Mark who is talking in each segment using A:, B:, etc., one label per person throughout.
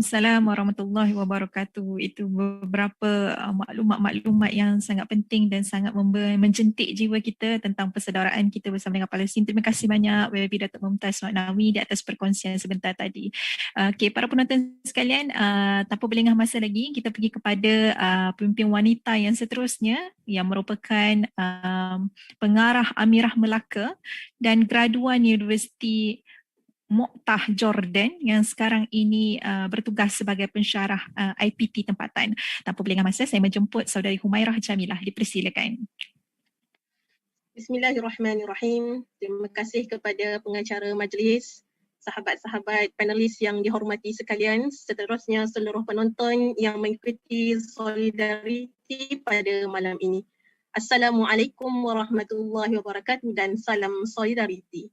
A: Waalaikumsalam warahmatullahi wabarakatuh. Itu beberapa uh, maklumat-maklumat yang sangat penting dan sangat menjentik jiwa kita tentang persaudaraan kita bersama dengan Palestin. Terima kasih banyak WB Datuk Mumtaz Maknawi di atas perkongsian sebentar tadi. Uh, okay, para penonton sekalian, uh, tanpa berlengah masa lagi, kita pergi kepada uh, pemimpin wanita yang seterusnya yang merupakan um, pengarah Amirah Melaka dan graduan Universiti Moktah Jordan yang sekarang ini uh, bertugas sebagai pensyarah uh, IPT tempatan. Tanpa berlengah masa, saya menjemput saudari Humairah Jamilah. Dipersilakan.
B: Bismillahirrahmanirrahim. Terima kasih kepada pengacara majlis, sahabat-sahabat panelis yang dihormati sekalian, seterusnya seluruh penonton yang mengikuti solidariti pada malam ini. Assalamualaikum warahmatullahi wabarakatuh dan salam solidariti.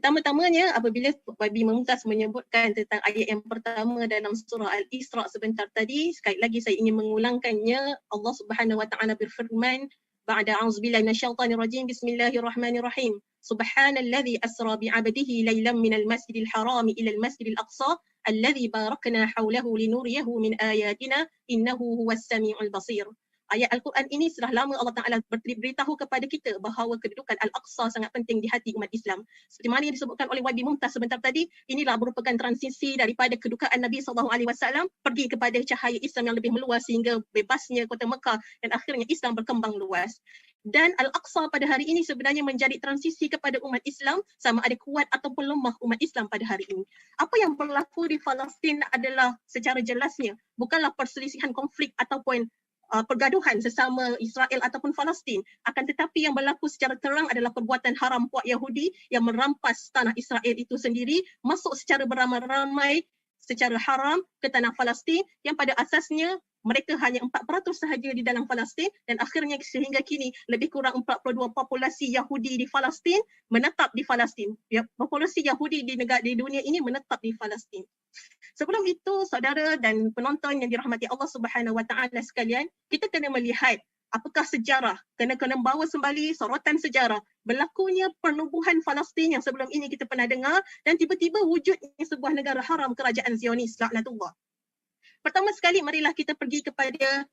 B: Pertama-tamanya apabila Babi Mumtaz menyebutkan tentang ayat yang pertama dalam surah Al-Isra sebentar tadi, sekali lagi saya ingin mengulangkannya. Allah Subhanahu wa taala berfirman, "Ba'da a'udzubillahi minasyaitonir rajim. Bismillahirrahmanirrahim. Subhanalladzi asra bi'abdihi lailan minal masjidil haram ila al-masjidil aqsa alladzi barakna hawlahu linuriyahu min ayatina innahu huwas samiul basir." Ayat Al-Quran ini sudah lama Allah Ta'ala beritahu kepada kita bahawa kedudukan Al-Aqsa sangat penting di hati umat Islam. Seperti mana yang disebutkan oleh Wabi Mumtaz sebentar tadi, inilah merupakan transisi daripada kedukaan Nabi SAW pergi kepada cahaya Islam yang lebih meluas sehingga bebasnya kota Mekah dan akhirnya Islam berkembang luas. Dan Al-Aqsa pada hari ini sebenarnya menjadi transisi kepada umat Islam sama ada kuat ataupun lemah umat Islam pada hari ini. Apa yang berlaku di Palestin adalah secara jelasnya bukanlah perselisihan konflik ataupun uh, pergaduhan sesama Israel ataupun Palestin akan tetapi yang berlaku secara terang adalah perbuatan haram puak Yahudi yang merampas tanah Israel itu sendiri masuk secara beramai-ramai secara haram ke tanah Palestin yang pada asasnya mereka hanya 4% sahaja di dalam Palestin dan akhirnya sehingga kini lebih kurang 42 populasi Yahudi di Palestin menetap di Palestin. Ya, populasi Yahudi di negara di dunia ini menetap di Palestin. Sebelum itu saudara dan penonton yang dirahmati Allah Subhanahu Wa Taala sekalian, kita kena melihat apakah sejarah kena kena bawa kembali sorotan sejarah berlakunya penubuhan Palestin yang sebelum ini kita pernah dengar dan tiba-tiba wujudnya sebuah negara haram kerajaan Zionis laknatullah. Pertama sekali marilah kita pergi kepada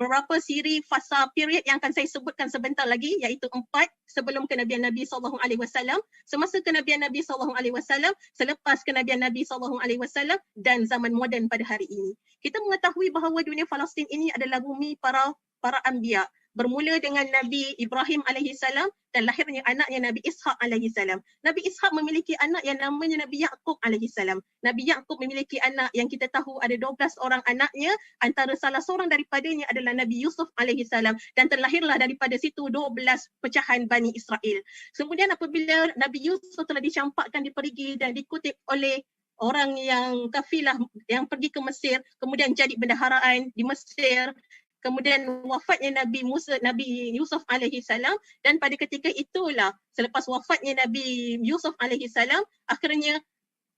B: beberapa siri fasa period yang akan saya sebutkan sebentar lagi iaitu empat sebelum kenabian Nabi sallallahu alaihi wasallam, semasa kenabian Nabi sallallahu alaihi wasallam, selepas kenabian Nabi sallallahu alaihi wasallam dan zaman moden pada hari ini. Kita mengetahui bahawa dunia Palestin ini adalah bumi para para anbiya, bermula dengan Nabi Ibrahim alaihi salam dan lahirnya anaknya Nabi Ishaq alaihi salam. Nabi Ishaq memiliki anak yang namanya Nabi Yaqub alaihi salam. Nabi Yaqub memiliki anak yang kita tahu ada 12 orang anaknya, antara salah seorang daripadanya adalah Nabi Yusuf alaihi salam dan terlahirlah daripada situ 12 pecahan Bani Israel. Kemudian apabila Nabi Yusuf telah dicampakkan diperigi dan dikutip oleh orang yang kafilah yang pergi ke Mesir kemudian jadi bendaharaan di Mesir kemudian wafatnya Nabi Musa Nabi Yusuf alaihi salam dan pada ketika itulah selepas wafatnya Nabi Yusuf alaihi salam akhirnya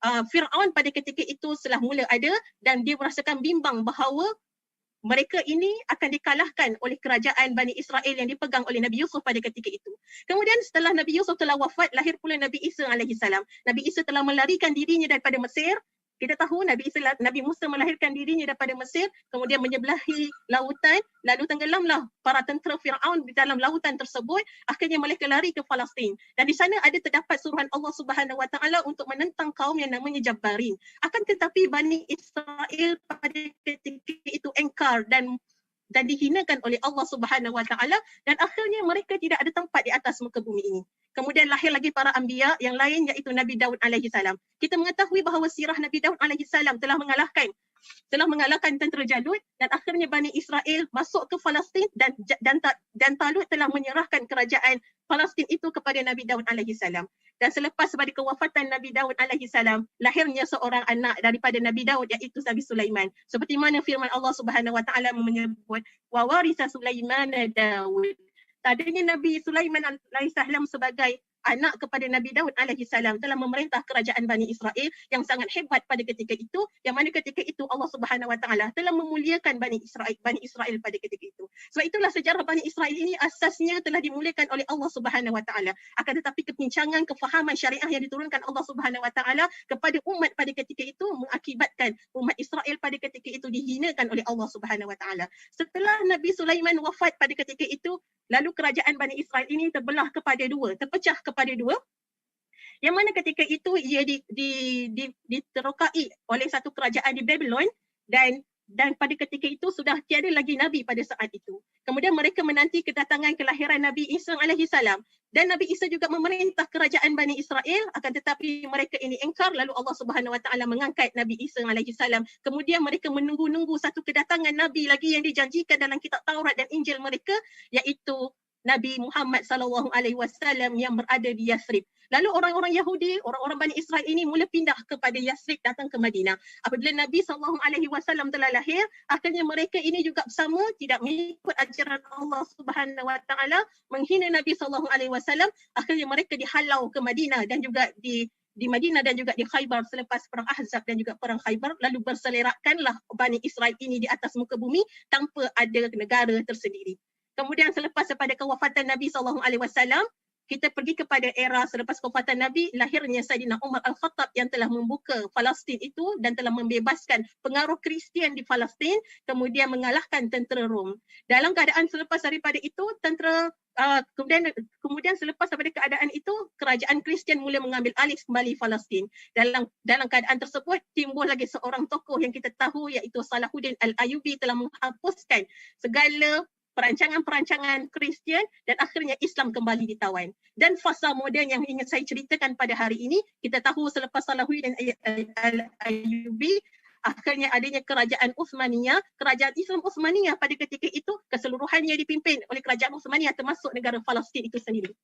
B: uh, Firaun pada ketika itu telah mula ada dan dia merasakan bimbang bahawa mereka ini akan dikalahkan oleh kerajaan Bani Israel yang dipegang oleh Nabi Yusuf pada ketika itu. Kemudian setelah Nabi Yusuf telah wafat, lahir pula Nabi Isa alaihi salam. Nabi Isa telah melarikan dirinya daripada Mesir kita tahu Nabi Isa, Nabi Musa melahirkan dirinya daripada Mesir, kemudian menyebelahi lautan, lalu tenggelamlah para tentera Firaun di dalam lautan tersebut, akhirnya mereka lari ke Palestin. Dan di sana ada terdapat suruhan Allah Subhanahu Wa Taala untuk menentang kaum yang namanya Jabbarin. Akan tetapi Bani Israel pada ketika itu engkar dan dan dihinakan oleh Allah Subhanahu Wa Taala dan akhirnya mereka tidak ada tempat di atas muka bumi ini. Kemudian lahir lagi para anbiya yang lain iaitu Nabi Daud alaihi salam. Kita mengetahui bahawa sirah Nabi Daud alaihi salam telah mengalahkan telah mengalahkan tentera Jalut dan akhirnya Bani Israel masuk ke Palestin dan dan dan Talut telah menyerahkan kerajaan Palestin itu kepada Nabi Daud alaihi salam. Dan selepas pada kewafatan Nabi Daud alaihi salam, lahirnya seorang anak daripada Nabi Daud iaitu Nabi Sulaiman. Seperti mana firman Allah Subhanahu wa taala menyebut wa warisa Sulaiman Daud. Tadinya Nabi Sulaiman alaihi salam sebagai anak kepada Nabi Daud alaihi salam telah memerintah kerajaan Bani Israel yang sangat hebat pada ketika itu yang mana ketika itu Allah Subhanahu wa taala telah memuliakan Bani Israel Bani Israel pada ketika itu. Sebab itulah sejarah Bani Israel ini asasnya telah dimuliakan oleh Allah Subhanahu wa taala. Akan tetapi kepincangan kefahaman syariah yang diturunkan Allah Subhanahu wa taala kepada umat pada ketika itu mengakibatkan umat Israel pada ketika itu dihinakan oleh Allah Subhanahu wa taala. Setelah Nabi Sulaiman wafat pada ketika itu, lalu kerajaan Bani Israel ini terbelah kepada dua, terpecah kepada dua yang mana ketika itu ia di, di, di, diterokai oleh satu kerajaan di Babylon dan dan pada ketika itu sudah tiada lagi Nabi pada saat itu. Kemudian mereka menanti kedatangan kelahiran Nabi Isa alaihi salam dan Nabi Isa juga memerintah kerajaan Bani Israel akan tetapi mereka ini engkar lalu Allah Subhanahu wa taala mengangkat Nabi Isa alaihi salam. Kemudian mereka menunggu-nunggu satu kedatangan Nabi lagi yang dijanjikan dalam kitab Taurat dan Injil mereka iaitu Nabi Muhammad sallallahu alaihi wasallam yang berada di Yathrib. Lalu orang-orang Yahudi, orang-orang Bani Israel ini mula pindah kepada Yathrib datang ke Madinah. Apabila Nabi sallallahu alaihi wasallam telah lahir, akhirnya mereka ini juga bersama tidak mengikut ajaran Allah Subhanahu wa taala, menghina Nabi sallallahu alaihi wasallam, akhirnya mereka dihalau ke Madinah dan juga di di Madinah dan juga di Khaybar selepas perang Ahzab dan juga perang Khaybar lalu berselerakkanlah Bani Israel ini di atas muka bumi tanpa ada negara tersendiri. Kemudian selepas daripada kewafatan Nabi SAW, kita pergi kepada era selepas kewafatan Nabi, lahirnya Saidina Umar Al-Khattab yang telah membuka Palestin itu dan telah membebaskan pengaruh Kristian di Palestin, kemudian mengalahkan tentera Rom. Dalam keadaan selepas daripada itu, tentera Uh, kemudian kemudian selepas daripada keadaan itu kerajaan Kristian mula mengambil alih kembali Palestin. Dalam dalam keadaan tersebut timbul lagi seorang tokoh yang kita tahu iaitu Salahuddin Al-Ayyubi telah menghapuskan segala perancangan-perancangan Kristian dan akhirnya Islam kembali ditawan. Dan fasa moden yang ingin saya ceritakan pada hari ini, kita tahu selepas Salahuddin Al-Ayyubi, akhirnya adanya kerajaan Uthmaniyah, kerajaan Islam Uthmaniyah pada ketika itu keseluruhannya dipimpin oleh kerajaan Uthmaniyah termasuk negara Palestin itu sendiri.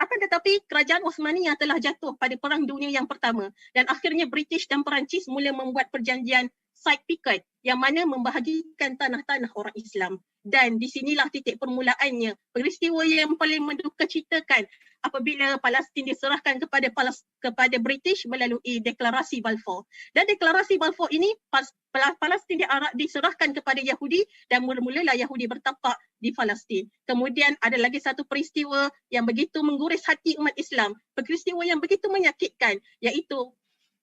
B: Akan tetapi kerajaan Uthmaniyah telah jatuh pada Perang Dunia yang pertama dan akhirnya British dan Perancis mula membuat perjanjian side picket yang mana membahagikan tanah-tanah orang Islam. Dan di sinilah titik permulaannya. Peristiwa yang paling menduka citakan apabila Palestin diserahkan kepada Palas, kepada British melalui deklarasi Balfour. Dan deklarasi Balfour ini Palestin diserahkan kepada Yahudi dan mula-mulalah Yahudi bertapak di Palestin. Kemudian ada lagi satu peristiwa yang begitu mengguris hati umat Islam. Peristiwa yang begitu menyakitkan iaitu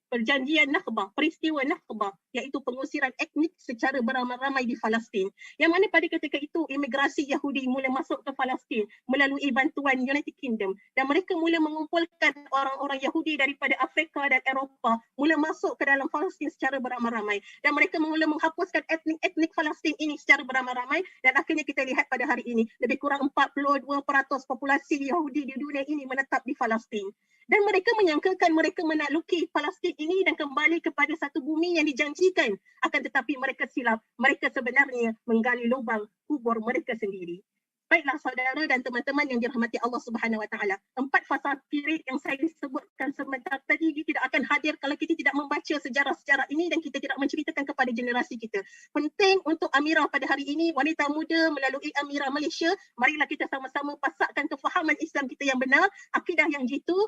B: perjanjian Nakba, peristiwa Nakba iaitu pengusiran etnik secara beramai-ramai di Palestin. Yang mana pada ketika itu imigrasi Yahudi mula masuk ke Palestin melalui bantuan United Kingdom. Dan mereka mula mengumpulkan orang-orang Yahudi daripada Afrika dan Eropah mula masuk ke dalam Palestin secara beramai-ramai. Dan mereka mula menghapuskan etnik-etnik Palestin ini secara beramai-ramai. Dan akhirnya kita lihat pada hari ini lebih kurang 42% populasi Yahudi di dunia ini menetap di Palestin. Dan mereka menyangkakan mereka menakluki Palestin ini dan kembali kepada satu bumi yang dijanjikan akan tetapi mereka silap mereka sebenarnya menggali lubang kubur mereka sendiri Baiklah saudara dan teman-teman yang dirahmati Allah Subhanahu Wa Taala. Empat fasa spirit yang saya sebutkan sebentar tadi tidak akan hadir kalau kita tidak membaca sejarah-sejarah ini dan kita tidak menceritakan kepada generasi kita. Penting untuk Amira pada hari ini, wanita muda melalui Amira Malaysia, marilah kita sama-sama pasakkan kefahaman Islam kita yang benar, akidah yang jitu,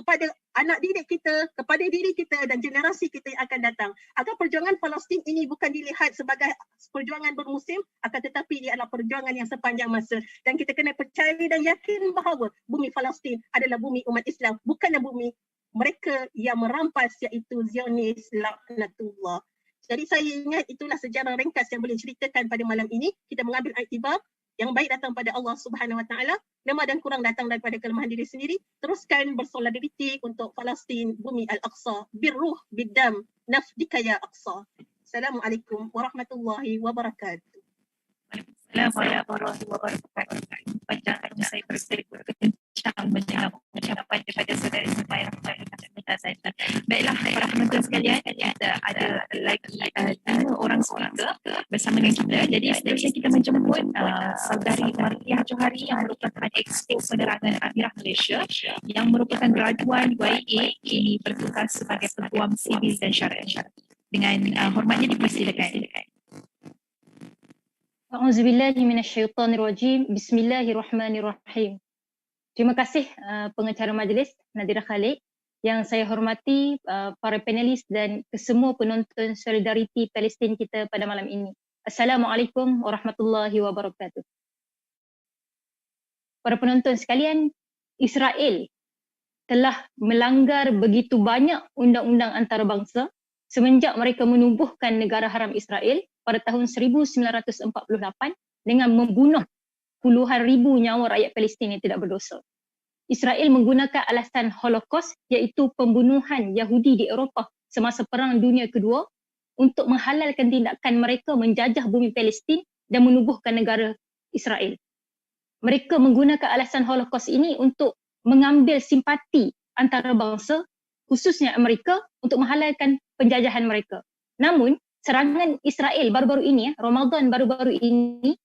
B: kepada anak didik kita, kepada diri kita dan generasi kita yang akan datang. Agar perjuangan Palestin ini bukan dilihat sebagai perjuangan bermusim, akan tetapi ia adalah perjuangan yang sepanjang masa. Dan kita kena percaya dan yakin bahawa bumi Palestin adalah bumi umat Islam, bukanlah bumi mereka yang merampas iaitu Zionis laknatullah. Jadi saya ingat itulah sejarah ringkas yang boleh ceritakan pada malam ini. Kita mengambil iktibar yang baik datang pada Allah Subhanahu Wa Taala, lemah dan kurang datang daripada kelemahan diri sendiri. Teruskan bersolidariti untuk Palestin, bumi Al-Aqsa, birruh bidam nafdika ya Aqsa. Assalamualaikum warahmatullahi wabarakatuh.
A: Assalamualaikum warahmatullahi wabarakatuh. Panjang saya mendengar ucapan daripada saudara-saudara yang minta saya. Baiklah, para penonton sekalian, kita ada lagi lima orang speaker bersama dengan kita. Jadi, seterusnya kita menjemput saudari Mariah Johari yang merupakan Expo Penerangan Amirah Malaysia yang merupakan graduan YA ini bertugas sebagai peguam sivil dan syariah. Dengan hormatnya dipersilakan.
C: A'udzu billahi. Bismillahirrahmanirrahim. Terima kasih uh, pengacara majlis Nadira Khalid yang saya hormati uh, para panelis dan kesemua penonton solidariti Palestin kita pada malam ini. Assalamualaikum warahmatullahi wabarakatuh. Para penonton sekalian, Israel telah melanggar begitu banyak undang-undang antarabangsa semenjak mereka menubuhkan negara haram Israel pada tahun 1948 dengan membunuh puluhan ribu nyawa rakyat Palestin yang tidak berdosa. Israel menggunakan alasan Holocaust iaitu pembunuhan Yahudi di Eropah semasa Perang Dunia Kedua untuk menghalalkan tindakan mereka menjajah bumi Palestin dan menubuhkan negara Israel. Mereka menggunakan alasan Holocaust ini untuk mengambil simpati antara bangsa khususnya Amerika untuk menghalalkan penjajahan mereka. Namun serangan Israel baru-baru ini, Ramadan baru-baru ini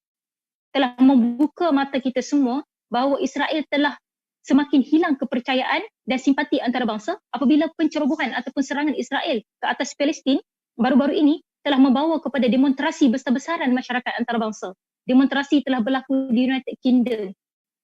C: telah membuka mata kita semua bahawa Israel telah semakin hilang kepercayaan dan simpati antarabangsa apabila pencerobohan ataupun serangan Israel ke atas Palestin baru-baru ini telah membawa kepada demonstrasi besar-besaran masyarakat antarabangsa. Demonstrasi telah berlaku di United Kingdom,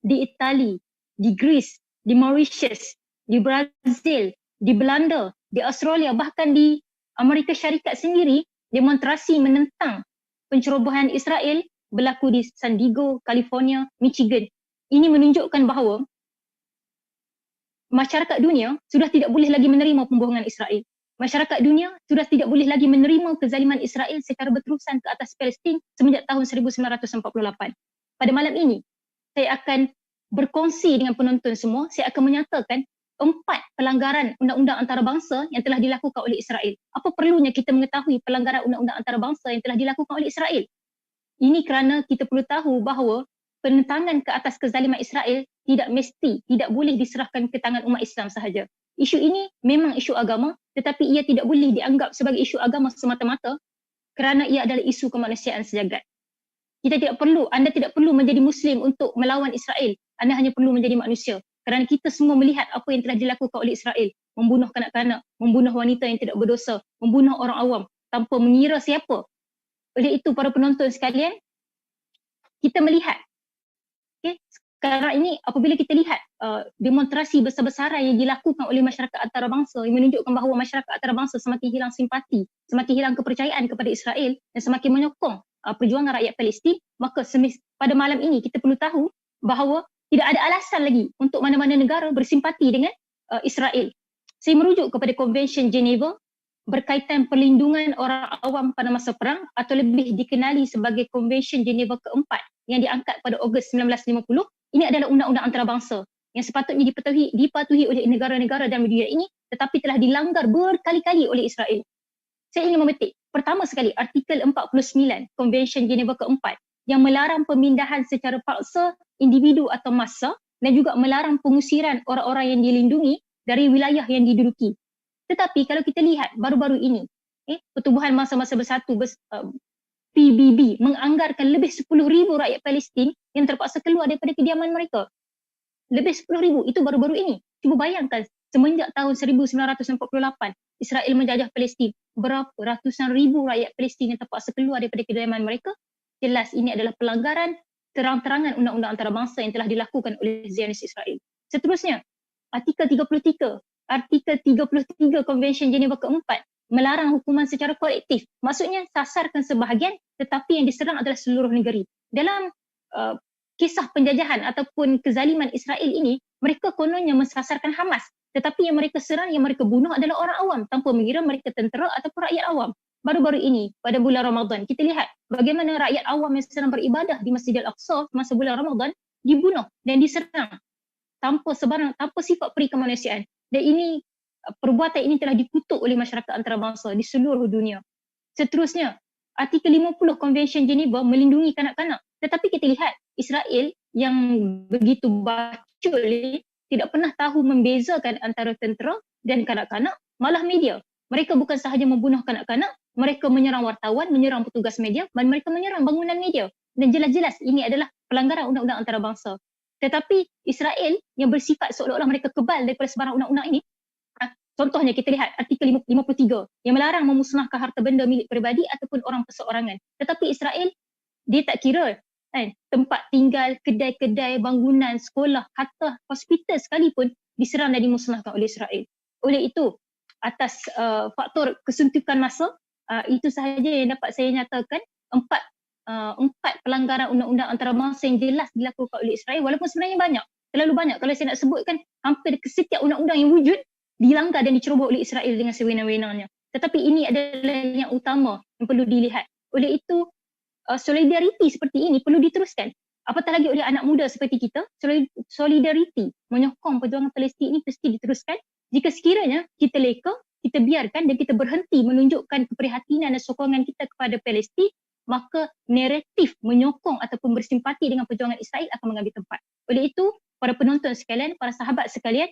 C: di Itali, di Greece, di Mauritius, di Brazil, di Belanda, di Australia, bahkan di Amerika Syarikat sendiri demonstrasi menentang pencerobohan Israel berlaku di San Diego, California, Michigan. Ini menunjukkan bahawa masyarakat dunia sudah tidak boleh lagi menerima pembohongan Israel. Masyarakat dunia sudah tidak boleh lagi menerima kezaliman Israel secara berterusan ke atas Palestin semenjak tahun 1948. Pada malam ini, saya akan berkongsi dengan penonton semua, saya akan menyatakan empat pelanggaran undang-undang antarabangsa yang telah dilakukan oleh Israel. Apa perlunya kita mengetahui pelanggaran undang-undang antarabangsa yang telah dilakukan oleh Israel? Ini kerana kita perlu tahu bahawa penentangan ke atas kezaliman Israel tidak mesti, tidak boleh diserahkan ke tangan umat Islam sahaja. Isu ini memang isu agama tetapi ia tidak boleh dianggap sebagai isu agama semata-mata kerana ia adalah isu kemanusiaan sejagat. Kita tidak perlu, anda tidak perlu menjadi Muslim untuk melawan Israel. Anda hanya perlu menjadi manusia. Kerana kita semua melihat apa yang telah dilakukan oleh Israel. Membunuh kanak-kanak, membunuh wanita yang tidak berdosa, membunuh orang awam tanpa mengira siapa. Oleh itu para penonton sekalian, kita melihat okay, sekarang ini apabila kita lihat uh, demonstrasi besar-besaran yang dilakukan oleh masyarakat antarabangsa yang menunjukkan bahawa masyarakat antarabangsa semakin hilang simpati, semakin hilang kepercayaan kepada Israel dan semakin menyokong uh, perjuangan rakyat Palestin, maka semis, pada malam ini kita perlu tahu bahawa tidak ada alasan lagi untuk mana-mana negara bersimpati dengan uh, Israel. Saya merujuk kepada Convention Geneva berkaitan perlindungan orang awam pada masa perang atau lebih dikenali sebagai Convention Geneva keempat yang diangkat pada Ogos 1950 ini adalah undang-undang antarabangsa yang sepatutnya dipatuhi, dipatuhi oleh negara-negara dalam dunia ini tetapi telah dilanggar berkali-kali oleh Israel. Saya ingin memetik pertama sekali artikel 49 Convention Geneva keempat yang melarang pemindahan secara paksa individu atau massa dan juga melarang pengusiran orang-orang yang dilindungi dari wilayah yang diduduki. Tetapi kalau kita lihat baru-baru ini, eh, pertubuhan masa-masa bersatu bers, uh, PBB menganggarkan lebih 10,000 rakyat Palestin yang terpaksa keluar daripada kediaman mereka. Lebih 10,000 itu baru-baru ini. Cuba bayangkan semenjak tahun 1948 Israel menjajah Palestin. Berapa ratusan ribu rakyat Palestin yang terpaksa keluar daripada kediaman mereka. Jelas ini adalah pelanggaran terang-terangan undang-undang antarabangsa yang telah dilakukan oleh Zionis Israel. Seterusnya, artikel 33, artikel 33 Convention Geneva keempat melarang hukuman secara kolektif. Maksudnya sasarkan sebahagian tetapi yang diserang adalah seluruh negeri. Dalam uh, kisah penjajahan ataupun kezaliman Israel ini, mereka kononnya mensasarkan Hamas. Tetapi yang mereka serang, yang mereka bunuh adalah orang awam tanpa mengira mereka tentera ataupun rakyat awam. Baru-baru ini pada bulan Ramadan, kita lihat bagaimana rakyat awam yang sedang beribadah di Masjid Al-Aqsa masa bulan Ramadan dibunuh dan diserang tanpa sebarang tanpa sifat peri kemanusiaan. Dan ini perbuatan ini telah dikutuk oleh masyarakat antarabangsa di seluruh dunia. Seterusnya, artikel 50 Convention Geneva melindungi kanak-kanak. Tetapi kita lihat Israel yang begitu bacul tidak pernah tahu membezakan antara tentera dan kanak-kanak, malah media. Mereka bukan sahaja membunuh kanak-kanak, mereka menyerang wartawan, menyerang petugas media dan mereka menyerang bangunan media. Dan jelas-jelas ini adalah pelanggaran undang-undang antarabangsa. Tetapi Israel yang bersifat seolah-olah mereka kebal daripada sebarang undang-undang ini, Contohnya kita lihat artikel 53 yang melarang memusnahkan harta benda milik peribadi ataupun orang perseorangan. Tetapi Israel dia tak kira kan tempat tinggal kedai-kedai bangunan sekolah hatta hospital sekalipun diserang dan dimusnahkan oleh Israel oleh itu atas uh, faktor kesuntukan masa uh, itu sahaja yang dapat saya nyatakan. Empat uh, empat pelanggaran undang-undang antarabangsa yang jelas dilakukan oleh Israel walaupun sebenarnya banyak terlalu banyak. Kalau saya nak sebutkan hampir setiap undang-undang yang wujud dilanggar dan diceroboh oleh Israel dengan sewenang-wenangnya tetapi ini adalah yang utama yang perlu dilihat. Oleh itu uh, solidariti seperti ini perlu diteruskan. Apatah lagi oleh anak muda seperti kita solidariti menyokong perjuangan Palestin ini mesti diteruskan. Jika sekiranya kita leka, kita biarkan dan kita berhenti menunjukkan keprihatinan dan sokongan kita kepada Palestin, maka naratif menyokong ataupun bersimpati dengan perjuangan Israel akan mengambil tempat. Oleh itu, para penonton sekalian, para sahabat sekalian,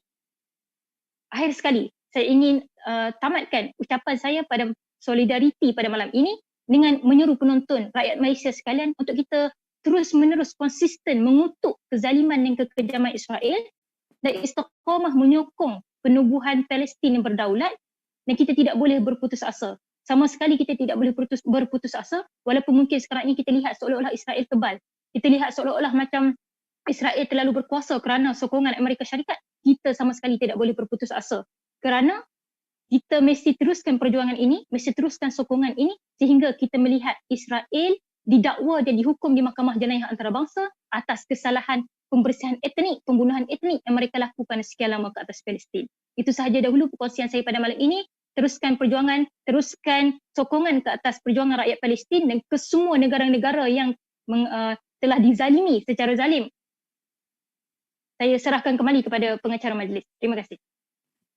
C: akhir sekali saya ingin uh, tamatkan ucapan saya pada solidariti pada malam ini dengan menyeru penonton rakyat Malaysia sekalian untuk kita terus menerus konsisten mengutuk kezaliman dan kekejaman Israel dan istiqamah menyokong penubuhan Palestin yang berdaulat dan kita tidak boleh berputus asa. Sama sekali kita tidak boleh berputus, berputus asa walaupun mungkin sekarang ini kita lihat seolah-olah Israel tebal. Kita lihat seolah-olah macam Israel terlalu berkuasa kerana sokongan Amerika Syarikat. Kita sama sekali tidak boleh berputus asa. Kerana kita mesti teruskan perjuangan ini, mesti teruskan sokongan ini sehingga kita melihat Israel didakwa dan dihukum di Mahkamah Jenayah Antarabangsa atas kesalahan pembersihan etnik, pembunuhan etnik yang mereka lakukan sekian lama ke atas Palestin. Itu sahaja dahulu perkongsian saya pada malam ini. Teruskan perjuangan, teruskan sokongan ke atas perjuangan rakyat Palestin dan ke semua negara-negara yang meng, uh, telah dizalimi secara zalim. Saya serahkan kembali kepada pengacara majlis. Terima kasih.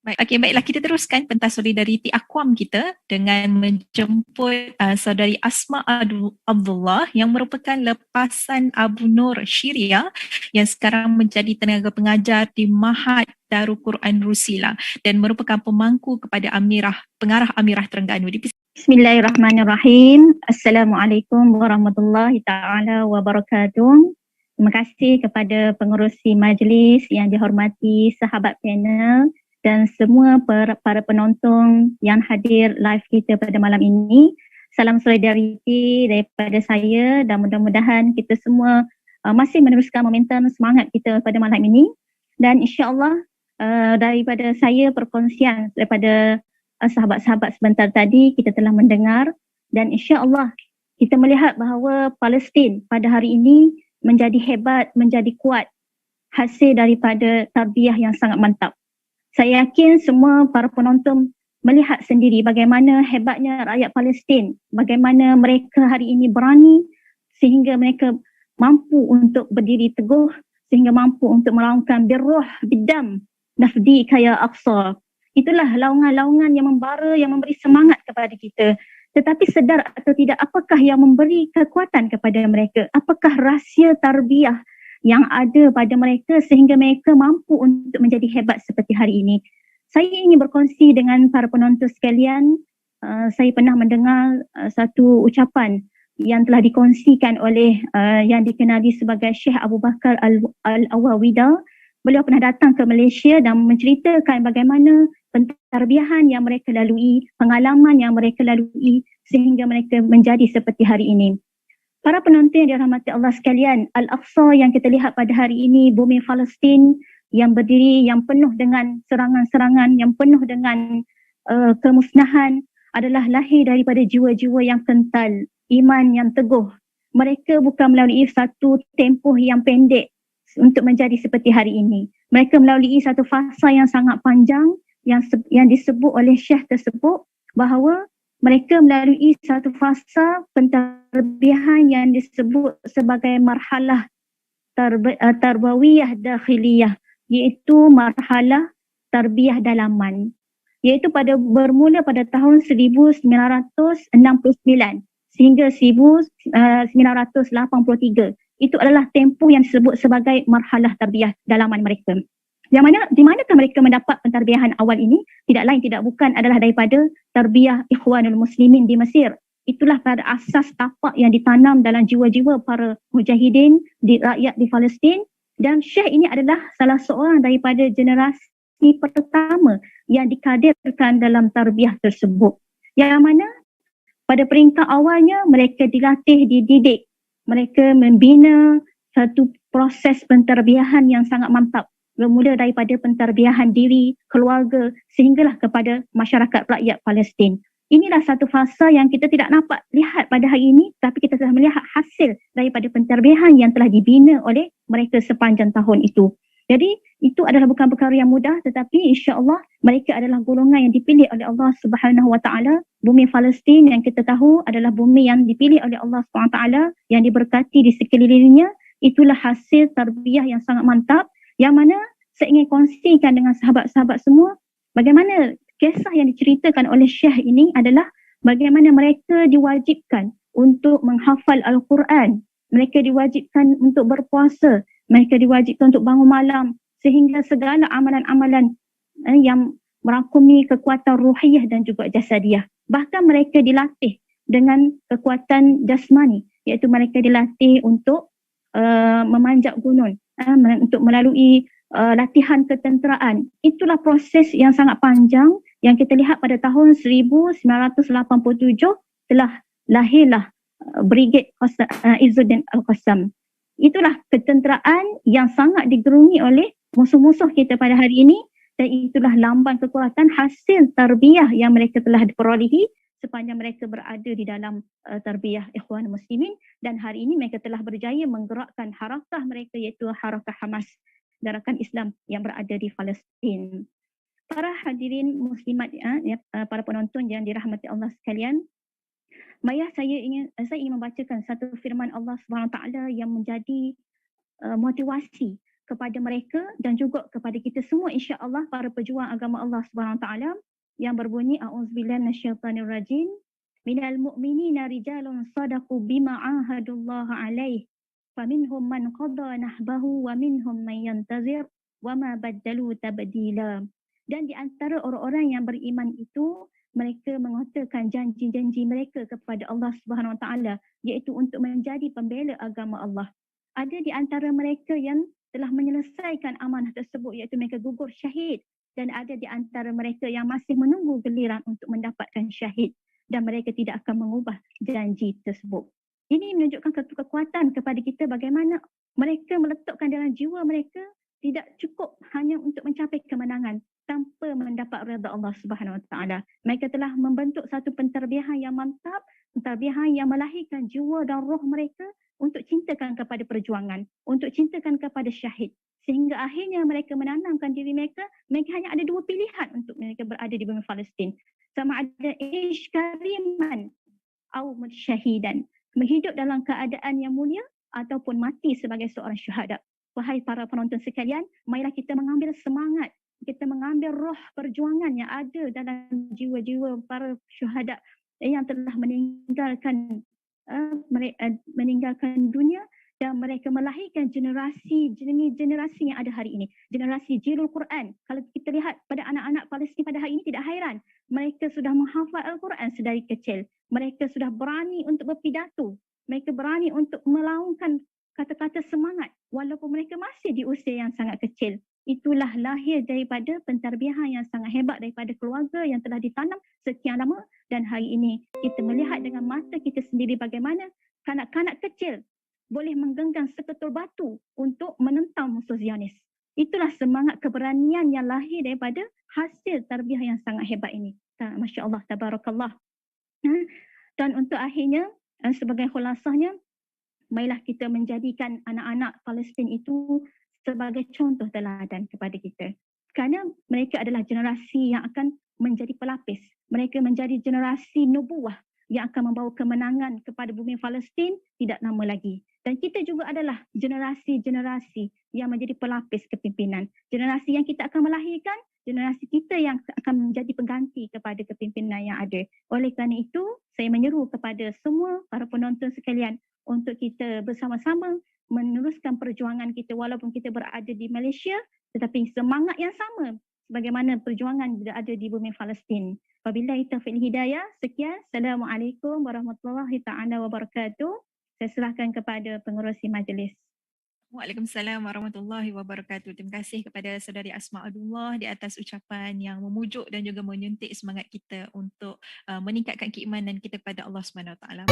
A: Baik, okay, baiklah kita teruskan pentas solidariti Akwam kita dengan menjemput uh, saudari Asma Abdullah yang merupakan lepasan Abu Nur Syria yang sekarang menjadi tenaga pengajar di Mahat Darul Quran Rusila dan merupakan pemangku kepada Amirah Pengarah Amirah Terengganu.
D: Bismillahirrahmanirrahim. Assalamualaikum warahmatullahi taala wabarakatuh. Terima kasih kepada pengurusi majlis yang dihormati sahabat panel dan semua per, para penonton yang hadir live kita pada malam ini. Salam solidariti daripada saya dan mudah-mudahan kita semua uh, masih meneruskan momentum semangat kita pada malam ini. Dan insyaAllah uh, daripada saya perkongsian daripada uh, sahabat-sahabat sebentar tadi kita telah mendengar dan insyaAllah kita melihat bahawa Palestin pada hari ini menjadi hebat, menjadi kuat hasil daripada tarbiyah yang sangat mantap. Saya yakin semua para penonton melihat sendiri bagaimana hebatnya rakyat Palestin, bagaimana mereka hari ini berani sehingga mereka mampu untuk berdiri teguh sehingga mampu untuk melaungkan birruh bidam nafdi kaya aqsa. Itulah laungan-laungan yang membara, yang memberi semangat kepada kita. Tetapi sedar atau tidak, apakah yang memberi kekuatan kepada mereka? Apakah rahsia tarbiyah yang ada pada mereka sehingga mereka mampu untuk menjadi hebat seperti hari ini. Saya ingin berkongsi dengan para penonton sekalian. Uh, saya pernah mendengar uh, satu ucapan yang telah dikongsikan oleh uh, yang dikenali sebagai Syekh Abu Bakar Al-Awawida. Beliau pernah datang ke Malaysia dan menceritakan bagaimana pentarbiahan yang mereka lalui, pengalaman yang mereka lalui sehingga mereka menjadi seperti hari ini. Para penonton yang dirahmati Allah sekalian, Al-Aqsa yang kita lihat pada hari ini, bumi Palestin yang berdiri, yang penuh dengan serangan-serangan, yang penuh dengan uh, kemusnahan adalah lahir daripada jiwa-jiwa yang kental, iman yang teguh. Mereka bukan melalui satu tempoh yang pendek untuk menjadi seperti hari ini. Mereka melalui satu fasa yang sangat panjang yang yang disebut oleh Syekh tersebut bahawa mereka melalui satu fasa pentarbiahan yang disebut sebagai marhalah eh, tarbawiyah dakhiliyah iaitu marhalah tarbiyah dalaman. Iaitu pada bermula pada tahun 1969 sehingga 1983 eh, itu adalah tempoh yang disebut sebagai marhalah tarbiyah dalaman mereka yang mana di manakah mereka mendapat pentarbiahan awal ini? Tidak lain tidak bukan adalah daripada tarbiyah ikhwanul muslimin di Mesir. Itulah pada asas tapak yang ditanam dalam jiwa-jiwa para mujahidin di rakyat di Palestin. Dan Syekh ini adalah salah seorang daripada generasi pertama yang dikadirkan dalam tarbiyah tersebut. Yang mana pada peringkat awalnya mereka dilatih dididik. Mereka membina satu proses penterbiahan yang sangat mantap bermula daripada penterbiahan diri, keluarga sehinggalah kepada masyarakat rakyat Palestin. Inilah satu fasa yang kita tidak nampak lihat pada hari ini tapi kita telah melihat hasil daripada penterbiahan yang telah dibina oleh mereka sepanjang tahun itu. Jadi itu adalah bukan perkara yang mudah tetapi insya-Allah mereka adalah golongan yang dipilih oleh Allah Subhanahu Wa Taala. Bumi Palestin yang kita tahu adalah bumi yang dipilih oleh Allah Subhanahu Wa Taala yang diberkati di sekelilingnya. Itulah hasil tarbiyah yang sangat mantap yang mana saya ingin kongsikan dengan sahabat-sahabat semua bagaimana kisah yang diceritakan oleh Syekh ini adalah bagaimana mereka diwajibkan untuk menghafal Al-Quran. Mereka diwajibkan untuk berpuasa. Mereka diwajibkan untuk bangun malam sehingga segala amalan-amalan eh, yang merangkumi kekuatan ruhiyah dan juga jasadiah. Bahkan mereka dilatih dengan kekuatan jasmani iaitu mereka dilatih untuk uh, memanjat gunung uh, untuk melalui uh, latihan ketenteraan. Itulah proses yang sangat panjang yang kita lihat pada tahun 1987 telah lahirlah uh, Brigade uh, Izzuddin Al-Qassam. Itulah ketenteraan yang sangat digerungi oleh musuh-musuh kita pada hari ini dan itulah lambang kekuatan hasil tarbiyah yang mereka telah diperolehi sepanjang mereka berada di dalam uh, tarbiyah ikhwan muslimin dan hari ini mereka telah berjaya menggerakkan harakah mereka iaitu harakah Hamas gerakan Islam yang berada di Palestin. Para hadirin muslimat ya, ya uh, para penonton yang dirahmati Allah sekalian, Maya saya ingin uh, saya ingin membacakan satu firman Allah Subhanahu taala yang menjadi uh, motivasi kepada mereka dan juga kepada kita semua insya-Allah para pejuang agama Allah Subhanahu taala yang berbunyi a'udzubillahi minasyaitonir rajim minal mu'minina rijalun sadaqu bima ahadullah alaihi فمنهم من قضى نحبه ومنهم من ينتظر وما بدلوا تبديلا dan di antara orang-orang yang beriman itu mereka mengatakan janji-janji mereka kepada Allah Subhanahu Wa Taala iaitu untuk menjadi pembela agama Allah. Ada di antara mereka yang telah menyelesaikan amanah tersebut iaitu mereka gugur syahid dan ada di antara mereka yang masih menunggu giliran untuk mendapatkan syahid dan mereka tidak akan mengubah janji tersebut. Ini menunjukkan satu kekuatan kepada kita bagaimana mereka meletakkan dalam jiwa mereka tidak cukup hanya untuk mencapai kemenangan tanpa mendapat redha Allah Subhanahu Wa Taala. Mereka telah membentuk satu penterbiahan yang mantap, penterbiahan yang melahirkan jiwa dan roh mereka untuk cintakan kepada perjuangan, untuk cintakan kepada syahid. Sehingga akhirnya mereka menanamkan diri mereka, mereka hanya ada dua pilihan untuk mereka berada di bumi Palestin. Sama ada ish kariman atau syahidan menghidup dalam keadaan yang mulia ataupun mati sebagai seorang syuhada. Wahai para penonton sekalian, marilah kita mengambil semangat, kita mengambil roh perjuangan yang ada dalam jiwa-jiwa para syuhada yang telah meninggalkan uh, meninggalkan dunia dan mereka melahirkan generasi jenis generasi yang ada hari ini. Generasi jirul Quran. Kalau kita lihat pada anak-anak Palestin pada hari ini tidak hairan. Mereka sudah menghafal Al-Quran sedari kecil. Mereka sudah berani untuk berpidato. Mereka berani untuk melaungkan kata-kata semangat walaupun mereka masih di usia yang sangat kecil. Itulah lahir daripada pentarbiahan yang sangat hebat daripada keluarga yang telah ditanam sekian lama. Dan hari ini kita melihat dengan mata kita sendiri bagaimana kanak-kanak kecil boleh menggenggam seketul batu untuk menentang musuh Zionis. Itulah semangat keberanian yang lahir daripada hasil tarbiyah yang sangat hebat ini. Masya Allah, tabarakallah. Ha? Dan untuk akhirnya, eh, sebagai khulasahnya, marilah kita menjadikan anak-anak Palestin itu sebagai contoh teladan kepada kita. Kerana mereka adalah generasi yang akan menjadi pelapis. Mereka menjadi generasi nubuah yang akan membawa kemenangan kepada bumi Palestin tidak lama lagi. Dan kita juga adalah generasi-generasi yang menjadi pelapis kepimpinan. Generasi yang kita akan melahirkan, generasi kita yang akan menjadi pengganti kepada kepimpinan yang ada. Oleh kerana itu, saya menyeru kepada semua para penonton sekalian untuk kita bersama-sama meneruskan perjuangan kita walaupun kita berada di Malaysia tetapi semangat yang sama bagaimana perjuangan berada di bumi Palestin. Wabillahi taufiq hidayah. Sekian. Assalamualaikum warahmatullahi taala wabarakatuh. Saya serahkan kepada pengerusi majlis.
A: Waalaikumsalam warahmatullahi wabarakatuh. Terima kasih kepada saudari Asma Abdullah di atas ucapan yang memujuk dan juga menyuntik semangat kita untuk uh, meningkatkan keimanan kita kepada Allah Subhanahu Taala.